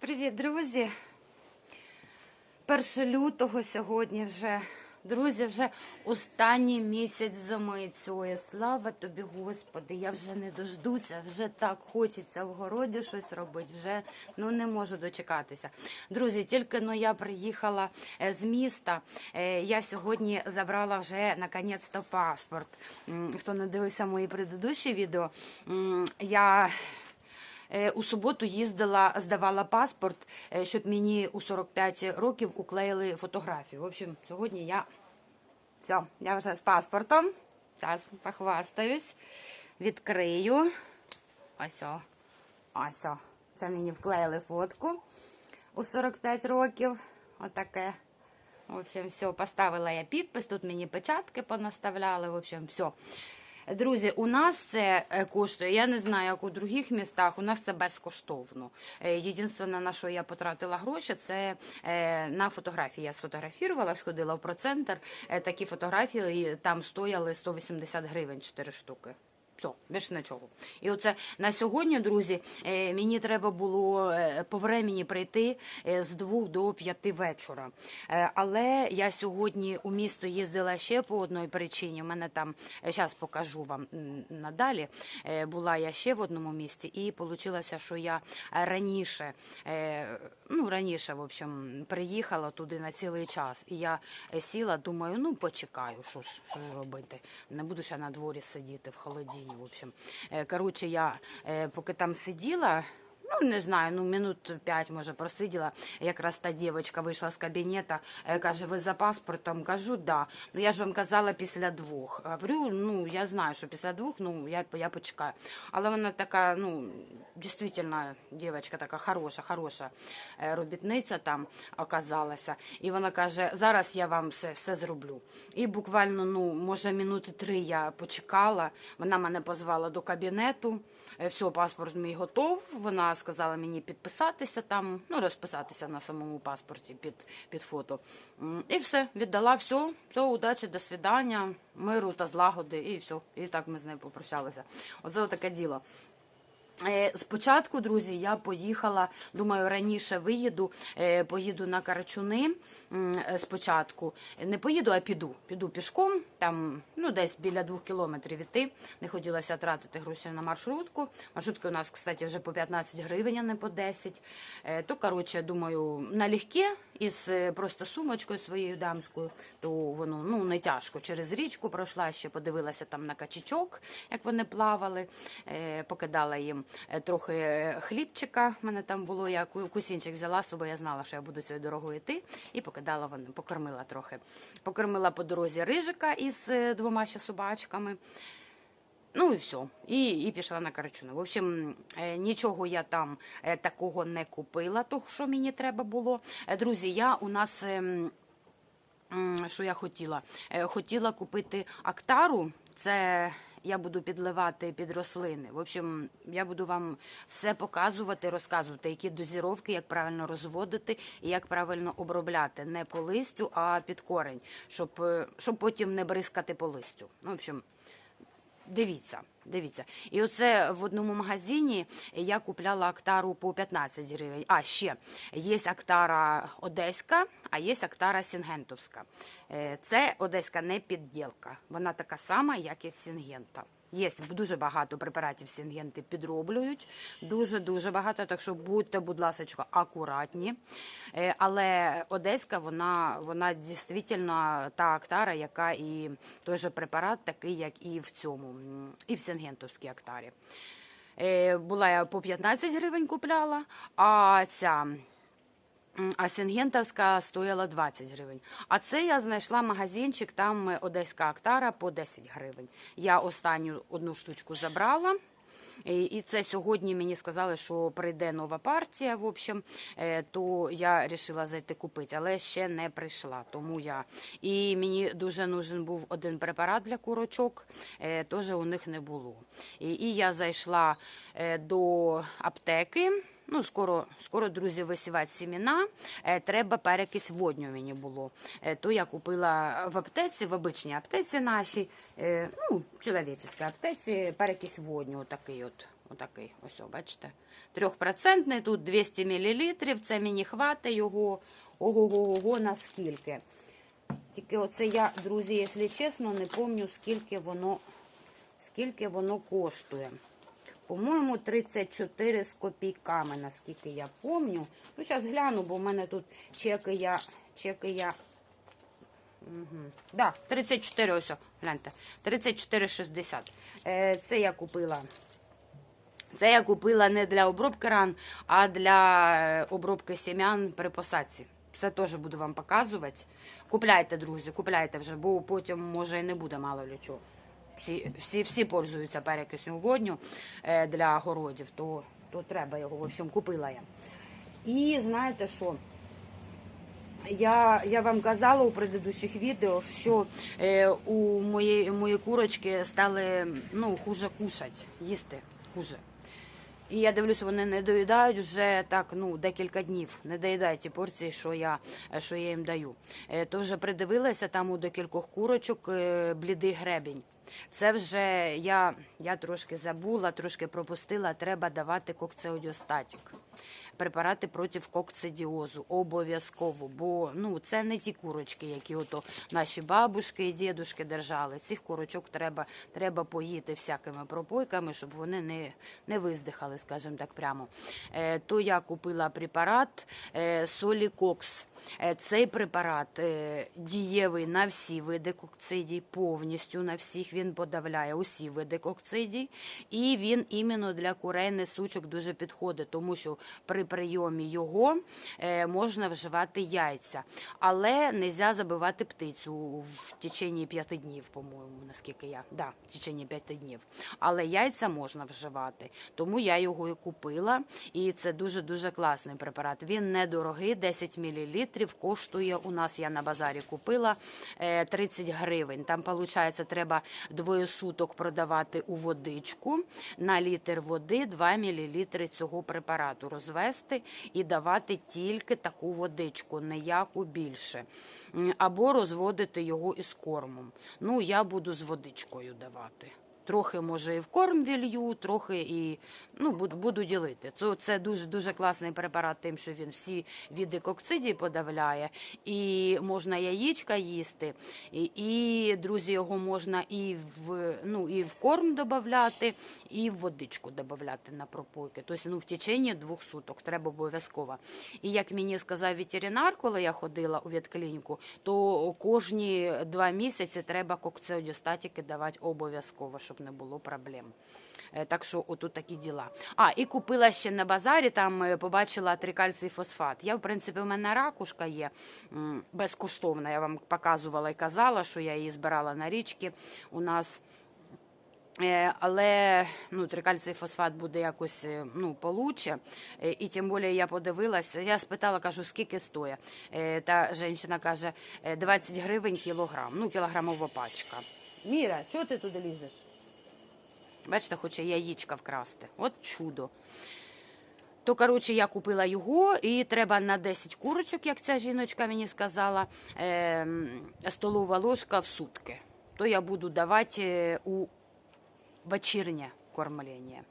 Привіт, друзі! 1 лютого сьогодні вже. Друзі, вже останній місяць зими цієї. Слава тобі, Господи, я вже не дождуся, вже так хочеться в городі щось робити, вже ну не можу дочекатися. Друзі, тільки но я приїхала е, з міста. е, Я сьогодні забрала вже наконець-то паспорт. Хто не дивився мої предыдущі відео, я У суботу їздила, здавала паспорт, е, щоб мені у 45 років уклеїли фотографію. В общем, сьогодні я все, я вже з паспортом. Зараз похвастаюсь, відкрию. Ось. о, Ось. о. Це мені вклеїли фотку у 45 років. Отаке. В общем, все, поставила я підпис, тут мені печатки понаставляли. В общем, все. Друзі, у нас це е, коштує, я не знаю, як у других містах, у нас це безкоштовно. Е, Єдине, на що я потратила гроші, це е, на фотографії. Я сфотографувала, сходила в процентр. Такі фотографії там стояли 180 гривень 4 штуки. Все, більше нічого. І оце на сьогодні, друзі, е, мені треба було е, по времені прийти е, з 2 до 5 вечора. Але я сьогодні у місто їздила ще по одній причині. У мене там, зараз покажу вам надалі, була я ще в одному місті, і вийшло, що я раніше, ну, раніше, в общем, приїхала туди на цілий час. І я сіла, думаю, ну почекаю, що ж, робити. Не буду ще на дворі сидіти в холодінні. В общем, Короче, я е, поки там сиділа. Ну, не знаю, ну минут п'ять, може, просиділа. Якраз та дівчинка вийшла з кабінету, е, каже, ви за паспортом? Кажу, да. Ну я ж вам казала після двох. Говорю, ну я знаю, що після двох, ну я, я почекаю. Але вона така, ну, дійсно, дівчинка така хороша, хороша е, робітниця там оказалася. І вона каже, зараз я вам все, все зроблю. І буквально, ну, може, минути три я почекала. Вона мене позвала до кабінету. Е, Все, паспорт мій готов. Вона сказала мені підписатися там, ну розписатися на самому паспорті під, під фото. І все, віддала все, все, удачі, до свидання, миру та злагоди, і все. І так ми з нею попрощалися. Оце таке діло. Е, Спочатку, друзі, я поїхала, думаю, раніше виїду, е, поїду на Карачуни е, спочатку. Не поїду, а піду. Піду пішком, там ну, десь біля двох кілометрів іти. Не хотілося тратити гроші на маршрутку. Маршрутки у нас, кстати, вже по 15 гривень, а не по 10. Е, То, коротше, думаю, налегке із е, просто сумочкою своєю дамською, то воно ну, не тяжко. Через річку пройшла, ще подивилася там на качечок, як вони плавали, е, покидала їм е, трохи хлібчика. У мене там було, я ку- кусінчик взяла з собою, я знала, що я буду цією дорогою йти, і покидала вони, покормила трохи. Покормила по дорозі рижика із двома ще собачками. Ну і все. І, і пішла на Карачуни. В общем, е, нічого я там е, такого не купила, того, що мені треба було. Е, Друзі, я у нас. ем, Що я хотіла? Хотіла купити актару. Це я буду підливати під рослини. В общем, я буду вам все показувати, розказувати, які дозіровки, як правильно розводити і як правильно обробляти. Не по листю, а під корень, щоб, щоб потім не бризкати по листю. Ну, в общем, Дивіться, дивіться. І оце в одному магазині я купляла актару по 15 гривень. А ще є актара одеська, а є актара сінгентовська. Е, Це одеська не підділка. Вона така сама, як і сінгента. Є дуже багато препаратів сінгенти підроблюють, дуже дуже багато. Так що будьте, будь ласка, акуратні. Е, Але одеська, вона вона дійсно та актара, яка і той же препарат, такий, як і в цьому, і в сінгентовській актарі. Е, Була я по 15 гривень купляла, а ця. А Сінгентовська стояла 20 гривень. А це я знайшла магазинчик, там е, одеська актара по 10 гривень. Я останню одну штучку забрала. І це сьогодні мені сказали, що прийде нова партія. В общем, е, то я вирішила зайти купити, але ще не прийшла. Тому я і мені дуже нужен був один препарат для курочок. е, Теж у них не було. І, і я зайшла е, до аптеки. Ну, скоро, скоро, друзі, висівати сімена. Е, Треба перекись водню мені було. Е, То я купила в аптеці, в обичній аптеці нашій, е, ну, чоловічській аптеці, перекись водню, отакий от. Отакий, ось, бачите. Трьохпроцентний, тут 200 мл, це мені хватить його. Ого-го-го, наскільки. Тільки оце я, друзі, якщо чесно, не пам'ятаю, скільки воно, скільки воно коштує. По-моєму, 34 з копійками, наскільки я пам'ятаю. Ну, зараз гляну, бо в мене тут чеки я. Чеки я. Угу. Да, 34, ось, гляньте. 34,60. Е, це я купила. Це я купила не для обробки ран, а для е, обробки сім'ян при посадці. Це теж буду вам показувати. Купляйте, друзі, купляйте вже, бо потім може і не буде мало для чого. Всі, всі, всі пользуються перекисню водню е, для городів, то, то треба його. В общем, купила я. І знаєте що? Я, я вам казала у предыдущих відео, що е, у моєї, мої курочки стали ну, хуже кушати, їсти хуже. І я дивлюся, вони не доїдають вже так, ну, декілька днів. Не доїдають ті порції, що я, що я їм даю. Е, То вже придивилася там у декількох курочок е, блідий гребінь. Це вже я, я трошки забула, трошки пропустила. Треба давати кокцеодіостатік. Препарати проти кокцидіозу обов'язково, бо ну це не ті курочки, які ото наші бабушки і дідушки держали. Цих курочок треба, треба поїти всякими пропойками, щоб вони не, не виздихали, скажімо так прямо. Е, то я купила препарат е, Солікокс. Е, Цей препарат е, дієвий на всі види кокцидій, повністю на всіх він подавляє усі види кокцидій, і він іменно для курей несучок дуже підходить, тому що при прийомі його е, можна вживати яйця, але не можна забивати птицю в течение п'яти днів, по-моєму, наскільки я да, в течение п'яти днів. Але яйця можна вживати, тому я його і купила, і це дуже дуже класний препарат. Він недорогий, 10 мл, коштує у нас. Я на базарі купила е, 30 гривень. Там виходить, треба двоє суток продавати у водичку на літр води 2 мл цього препарату розвести і давати тільки таку водичку, ніяку більше. Або розводити його із кормом. Ну, я буду з водичкою давати. Трохи може і в корм вілью, трохи і ну буду, ділити. Це, це дуже дуже класний препарат, тим, що він всі види кокцидій подавляє, і можна яєчка їсти, і, і друзі, його можна і в ну і в корм додати, і в водичку додати на пропойки. Тобто ну в течение двох суток треба обов'язково. І як мені сказав ветеринар, коли я ходила у ветклініку, то кожні два місяці треба кокцеодіостатики давати обов'язково, щоб не було проблем. Е, Так що отут такі діла. А, і купила ще на базарі, там е, побачила трикальцій фосфат. Я, в принципі, у мене ракушка є безкоштовна. Я вам показувала і казала, що я її збирала на річки у нас. Е, Але ну, трикальцій фосфат буде якось ну, получше. І тим більше я подивилася, я спитала, кажу, скільки. Е, Та жінка каже, е, 20 гривень кілограм, ну, кілограмова пачка. Міра, чого ти туди лізеш? Бачите, хоче яєчка вкрасти. От чудо. То, коротше, я купила його, і треба на 10 курочок, як ця жіночка мені сказала, ем, столова ложка в сутки. То я буду давати е, у вечірнє кормлення.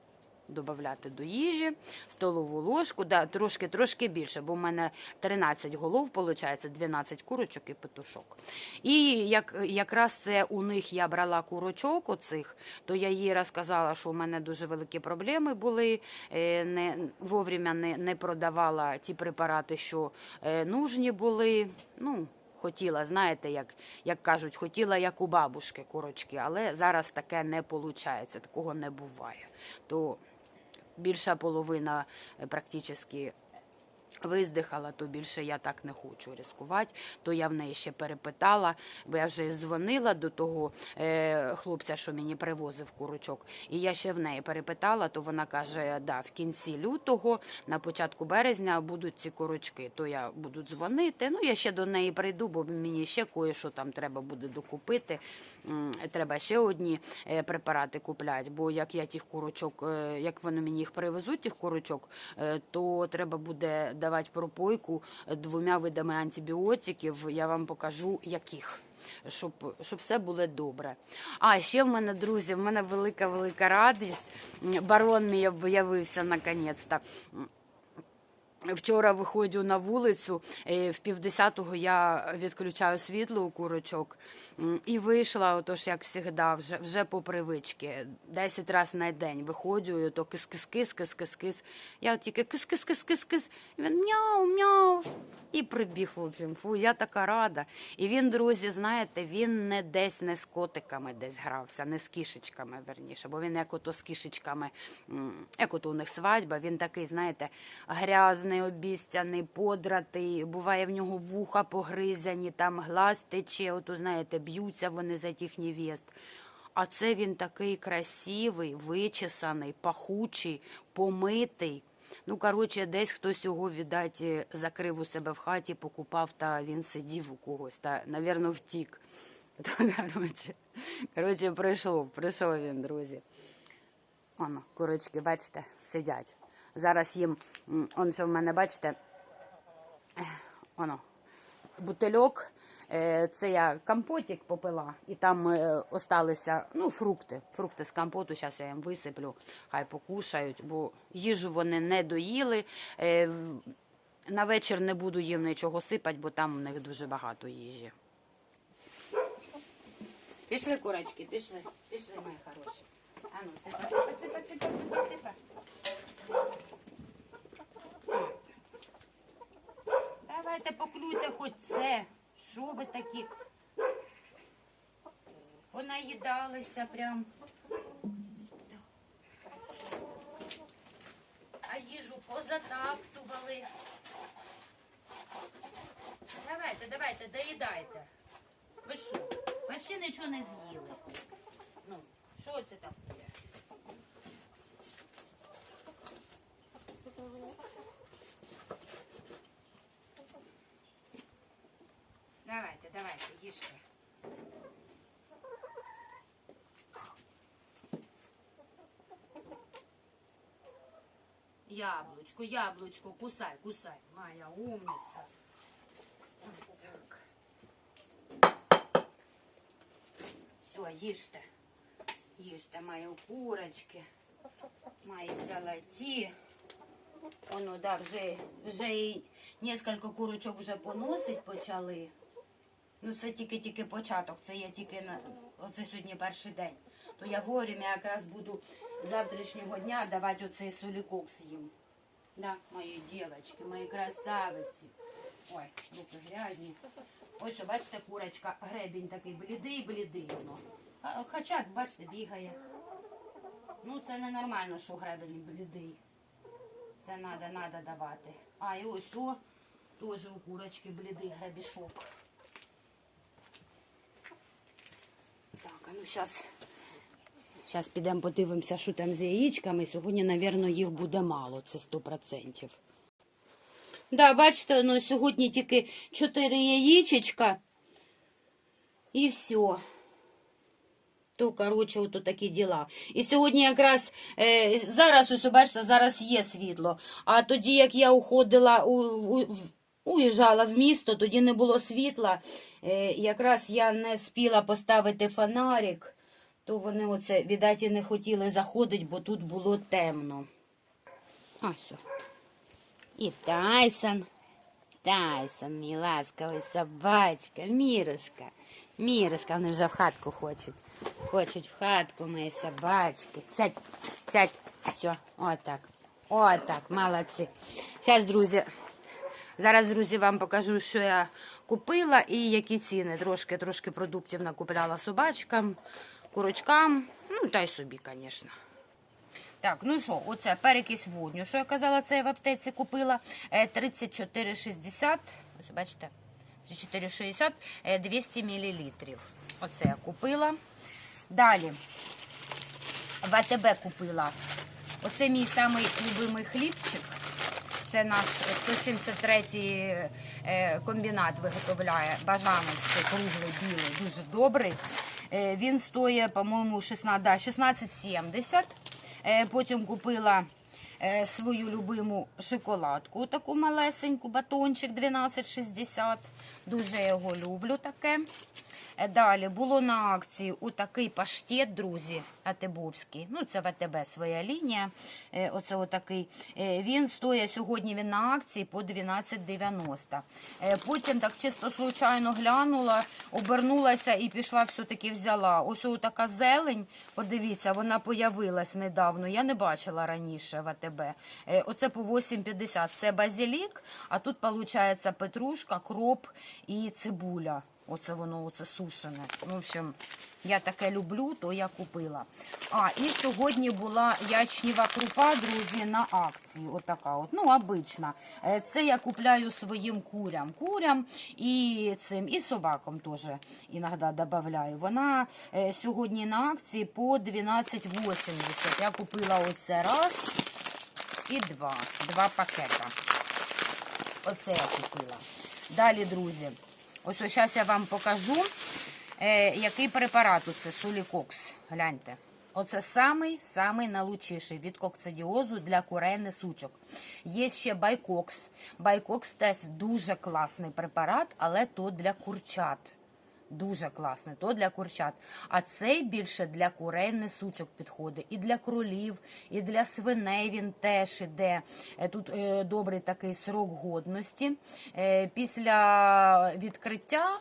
Додати до їжі, столову ложку, да, трошки трошки більше, бо в мене 13 голов, виходить, 12 курочок і петушок. І як, якраз це у них я брала курочок оцих, то я їй розказала, що у мене дуже великі проблеми були, е, не, вовремя не, не продавала ті препарати, що е, нужні були. Ну, Хотіла, знаєте, як, як кажуть, хотіла як у бабушки курочки, але зараз таке не виходить, такого не буває. То більша половина е, практично виздихала, то більше я так не хочу ризикувати. То я в неї ще перепитала, бо я вже дзвонила до того е, хлопця, що мені привозив курочок. І я ще в неї перепитала, то вона каже, да, в кінці лютого, на початку березня будуть ці курочки. То я буду дзвонити. Ну, я ще до неї прийду, бо мені ще кое-що там треба буде докупити. Треба ще одні е, препарати купляти, бо як я тих курочок, е, як вони мені їх привезуть, тих курочок, е, то треба буде давати пропойку двома видами антибіотиків. Я вам покажу, яких. щоб, щоб все було добре. А ще в мене, друзі, в мене велика велика радість. Барон мій об'явився наконець-то. Вчора виходжу на вулицю, е, в півдесятого я відключаю світло у курочок і вийшла, отож, як завжди, вже, вже по привички. 10 разів на день виходжу, і то кис-кис-кис, кис-кис-кис. Я тільки кис-кис-кис-кис-кис. Він мяу, мяу. І прибіг, в общем. Фу, я така рада. І він, друзі, знаєте, він не десь не з котиками десь грався, не з кішечками, верніше, бо він як ото з кішечками, як ото у них свадьба, він такий, знаєте, грязний, обіцяний, подратий, буває в нього вуха погризані, там глаз тече, ото, знаєте, б'ються вони за тих невест. А це він такий красивий, вичесаний, пахучий, помитий. Ну, коротше, десь хтось його, віддать, е, закрив у себе в хаті, покупав, та він сидів у когось, та, навірно, втік. Та, коротше, коротше, прийшов, прийшов він, друзі. Оно, курочки, бачите, сидять. Зараз їм, он що в мене, бачите, оно, бутильок. Е, Це я компотик попила, і там е, осталися ну, фрукти. Фрукти з компоту. Зараз я їм висиплю, хай покушають, бо їжу вони не доїли. Е, На вечір не буду їм нічого сипати, бо там у них дуже багато їжі. Пішли, курочки, пішли, пішли, мої хороші. Ану, ципа, ципа, ципа, ципа, ципа. Давайте поклюйте хоч це. Що ви такі? Понаїдалися прям. А їжу позатаптували. Давайте, давайте, доїдайте. Ви що? Ви ще нічого не з'їли. Ну, що це таке? Давайте, давайте, їжте. Яблучко, яблучко, кусай, кусай, моя умница. Так. Все, їжте. Їжте мої курочки, мої золоті. Воно, да, вже, вже і несколько курочок вже поносить почали. Ну, це тільки-тільки початок, це я тільки на оце сьогодні перший день. То я вовремя якраз буду завтрашнього дня давати оцей солікокс їм. Да, мої дівчатки, мої красавиці. Ой, руки грязні. Ось, бачите, курочка, гребінь такий блідий, блідий воно. Хоча, бачите, бігає. Ну, це ненормально, що гребень блідий. Це надо, надо давати. А, і ось о, теж у курочки блідий гребішок. Так, а ну зараз. Зараз підемо подивимося, що там з яєчками. Сьогодні, мабуть, їх буде мало, це 100%. Да, бачите, ну, сьогодні тільки 4 яєчечка і все. То, коротше, ото такі діла. І сьогодні якраз е, зараз, ось бачите, зараз є світло. А тоді, як я уходила, у, у, уїжджала в місто, тоді не було світла. Е, якраз я не встигла поставити фонарик, то вони оце, відать, не хотіли заходити, бо тут було темно. А, все. І Тайсон. Тайсон, мій ласкавий собачка, Мірушка. Мірушка, вони вже в хатку хочуть. Хочуть в хатку мої собачки. Сядь, сядь. Все, отак. Отак, молодці. Зараз, друзі, зараз, друзі, вам покажу, що я купила і які ціни. Трошки, трошки продуктів накупляла собачкам, курочкам, ну та й собі, звісно. Так, ну що, оце перекись водню. Що я казала, це я в аптеці купила Е, 34,60. Ось бачите, 34,60, е, 200 мл. Оце я купила. Далі в АТБ купила. Оце мій самий любимий хлібчик. Це наш 173 е, комбінат виготовляє бажановський, круглий, білий, дуже добрий. Е, Він стоїть, по-моєму, 16, да, 16,70. Е, Потім купила свою любиму шоколадку, таку малесеньку, батончик 12,60. Дуже його люблю таке. Е, Далі було на акції у такий паштет, друзі, Атебовський. Ну, це в АТБ своя лінія. Е, Оце отакий. Е, Він стоїть сьогодні він на акції по 12,90. Е, Потім так чисто случайно глянула, обернулася і пішла все-таки взяла. Ось така зелень, подивіться, вона появилась недавно. Я не бачила раніше в АТБ. Е, Оце по 8,50. Це базилік, а тут виходить петрушка, кроп і цибуля. Оце воно, оце сушене. В общем, я таке люблю, то я купила. А, і сьогодні була ячнєва крупа, друзі, на акції. Отака от, ну, обична. Е, Це я купляю своїм курям. Курям і цим, і собакам теж іноді додаю. Вона е, сьогодні на акції по 12,80. Я купила оце раз і два. Два пакета. Оце я купила. Далі, друзі, ось зараз я вам покажу, е, який препарат це сулікокс. Гляньте. Оце самий самий налучіший від кокцидіозу для курей несучок. Є ще байкокс. Байкокс теж дуже класний препарат, але то для курчат. Дуже класний, то для курчат. А цей більше для курей несучок підходить. І для кролів, і для свиней він теж іде. Е, Тут е, добрий такий срок годності. Е, Після відкриття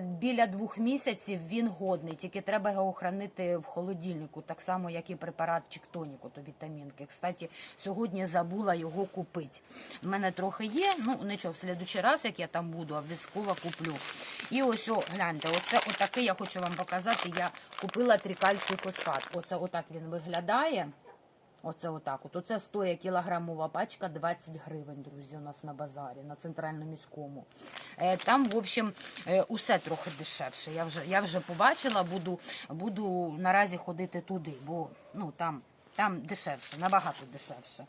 біля двох місяців він годний, тільки треба його хранити в холодильнику, так само, як і препарат Чіктоніку, то вітамінки. Кстати, сьогодні забула його купити. У мене трохи є, ну нічого, в следующий раз, як я там буду, обов'язково куплю. І ось, о, гляньте, оце отакий я хочу вам показати. Я купила трикальцій фосфат. Оце отак він виглядає. Оце отак. От. Оце стоїть кілограмова пачка 20 гривень, друзі, у нас на базарі, на центральному міському. Е, Там, в общем, е, усе трохи дешевше. Я вже, я вже побачила, буду, буду наразі ходити туди, бо ну, там, там дешевше, набагато дешевше.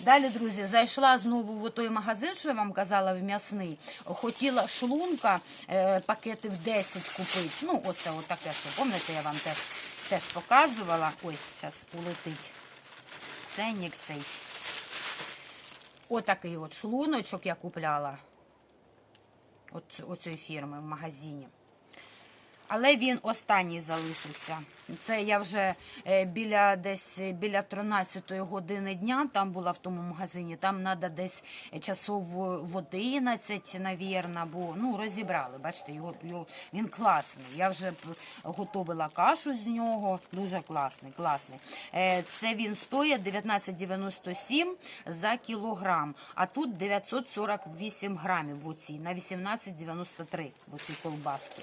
Далі, друзі, зайшла знову в той магазин, що я вам казала, в м'ясний. Хотіла шлунка, е, пакетів 10 купити. Ну, оце отаке, що пам'ятаєте, я вам теж, теж показувала. Ой, зараз улетить ценник цей. Отакий от шлуночок я купляла. От, цієї фірми в магазині. Але він останній залишився. Це я вже е, біля десь е, біля 13 години дня там була в тому магазині. Там треба десь часов в 11, навірно, бо ну розібрали. Бачите, його, його він класний. Я вже готувала кашу з нього. Дуже класний, класний. Е, Це він стоїть 19,97 за кілограм. А тут 948 грамів в на 18,93 в оцій колбаски.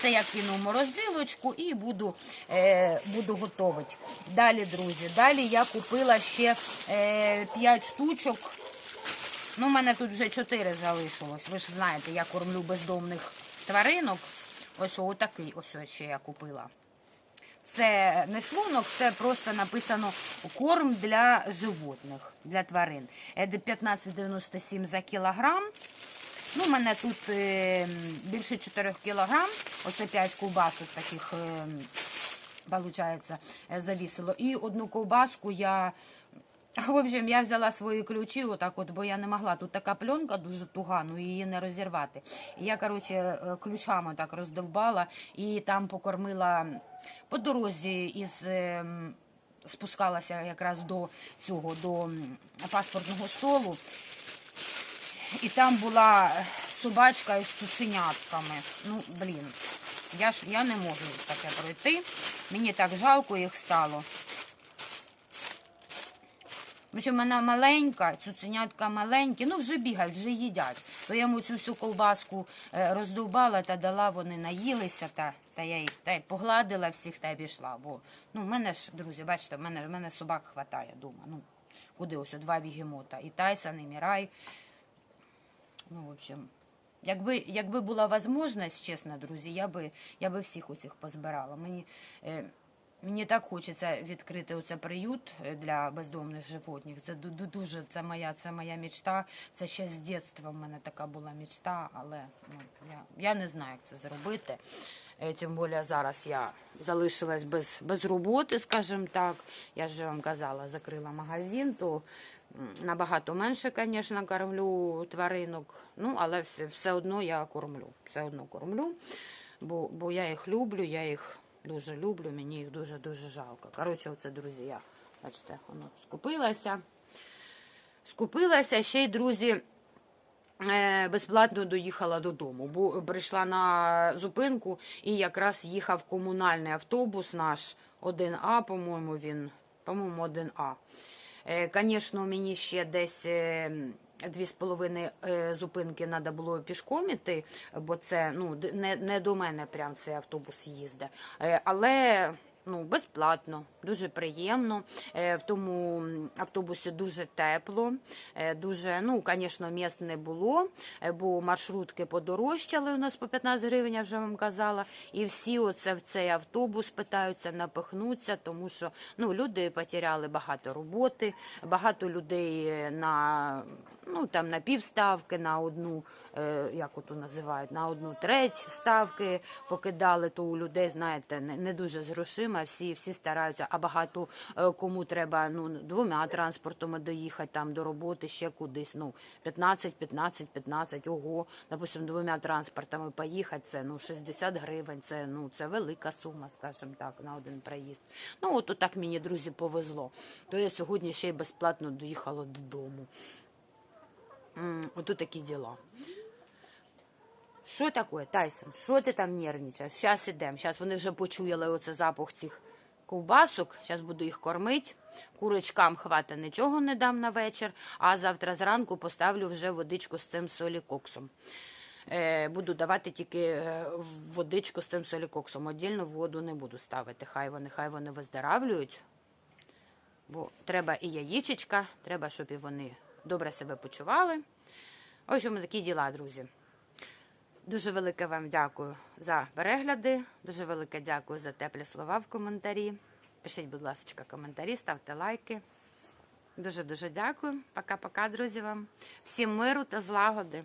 Це я кину в морозилочку і буду, е, буду готувати. Далі, друзі, далі я купила ще е, 5 штучок. Ну, у мене тут вже 4 залишилось. Ви ж знаєте, я кормлю бездомних тваринок. Ось отакий ось ось ще я купила. Це не шлунок, це просто написано корм для животних, для тварин. Е, 15,97 за кілограм. Ну, у мене тут е, більше 4 кілограм. Оце 5 ковбасок таких, е, виходить, е, завісило. І одну ковбаску я. В общем, я взяла свої ключі, отак от, бо я не могла. Тут така пленка дуже туга, ну її не розірвати. Я, коротше, е, ключами так роздовбала і там покормила по дорозі із. ем, Спускалася якраз до цього, до паспортного столу. І там була собачка із цуценятками. Ну, блін, я ж я не можу таке пройти. Мені так жалко їх стало. Тому що вона маленька, цуценятка маленькі, ну вже бігають, вже їдять. То я йому цю всю ковбаску е, роздовбала та дала, вони наїлися, та, та я їх та й погладила всіх та й пішла. Бо ну, в мене ж, друзі, бачите, в мене, в мене собак хватає вдома. Ну, куди ось два бігемота. І Тайсон, і Мірай. Ну, в общем, якби, якби була можливість, чесно, друзі, я би, я би всіх усіх позбирала. Мені, е, мені так хочеться відкрити оце приют е, для бездомних животних. Це ду- ду- дуже це моя, це моя мечта. Це ще з дитинства в мене така була мечта, але ну, я, я не знаю, як це зробити. Е, Тим більше зараз я залишилась без, без роботи, скажімо так. Я вже вам казала, закрила магазин, то набагато менше, звісно, кормлю тваринок. Ну, але все, все одно я кормлю. Все одно кормлю, бо, бо я їх люблю, я їх дуже люблю, мені їх дуже-дуже жалко. Коротше, оце, друзі, я, бачите, воно скупилася. Скупилася ще й, друзі, е, безплатно доїхала додому, бо прийшла на зупинку і якраз їхав комунальний автобус наш 1А, по-моєму, він, по-моєму, 1А. Звісно, мені ще десь е, дві з половиною е, зупинки треба було пішком іти, бо це ну, не, не до мене прям цей автобус їздить. Е, Але ну, безплатно, дуже приємно. Е, В тому автобусі дуже тепло, е, дуже, ну, звісно, місць не було, е, бо маршрутки подорожчали у нас по 15 гривень, я вже вам казала. І всі оце в цей автобус питаються напихнуться, тому що ну, люди потеряли багато роботи, багато людей на, ну, там, на півставки, на одну, як ото називають, на одну треть ставки покидали, то у людей, знаєте, не дуже з грошима, всі, всі стараються, а багато е, кому треба ну, двома транспортами доїхати там до роботи, ще кудись. Ну, 15, 15, 15, ого, допустим, двома транспортами поїхати, це ну, 60 гривень, це, ну, це велика сума, скажімо так, на один проїзд. Ну, от так мені, друзі, повезло. То я сьогодні ще й безплатно доїхала додому. Ото такі діла. Що таке, Тайсон? Що ти там нервничаєш? Зараз ідемо. Зараз вони вже почуяли оце запах цих ковбасок. Зараз буду їх кормити. Курочкам хвата нічого не дам на вечір, а завтра зранку поставлю вже водичку з цим солікоксом. Е, буду давати тільки е, водичку з цим солікоксом. Отдільно воду не буду ставити. Хай вони, хай вони виздоравлюють. Бо треба і яєчечка, треба, щоб і вони добре себе почували. В общем, такі діла, друзі. Дуже велике вам дякую за перегляди. Дуже велике дякую за теплі слова в коментарі. Пишіть, будь ласка, коментарі, ставте лайки. Дуже дуже дякую. Пока-пока, друзі вам. Всім миру та злагоди.